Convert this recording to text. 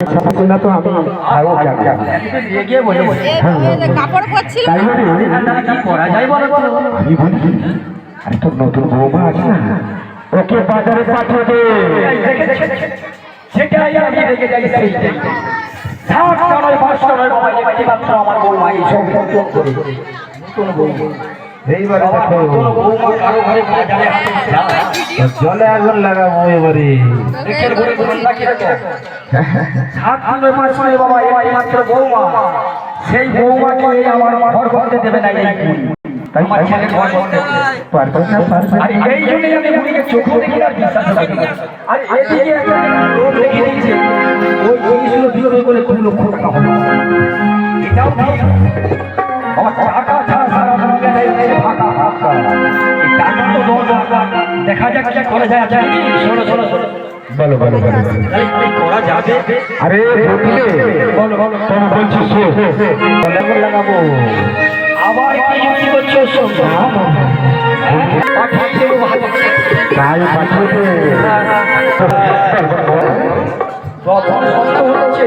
না তো আমি আরও জানি। রেগে বলে কাপড় পরছিল? তাই বলে কি করা যায় বলো বলো আমি বলি আরে তোর নতুন বৌমা আছে না? ওকে বাজারে পাঠিয়ে দে। সেটাই আমি রেগে যাই আমার বৌমা এই সব নতুন করে এইবারে দেখো নতুন বৌমা কারও ঘরে বাজারে হাতে জলে আগুন লাগাবো এবারে। বাস চড়াই বাবা একটি বৌমা। সেই বৌমাকে আমার ঘর করতে দেবে না এই এই জন্যই আমি বুড়িকে চোখে দেখি না বিশ্বাস করি আর এদিকে একটা লোক রেখে দিয়েছে ওই জিনিসগুলো বিক্রি করে দু লক্ষ টাকা হলো এটাও ঠিক। এই টাকা তো দরকার দেখা যাক কি করা যায়। আচ্ছা শোনো শোনো শোনো। বলো বলো বলো করা যাবে। আরে বলো বলো বলছি লাগাবো? আবার কি যুক্তি করছ শোনো পাঠিয়ে দেবো ভালো। পাঠিয়ে দে যখন হচ্ছে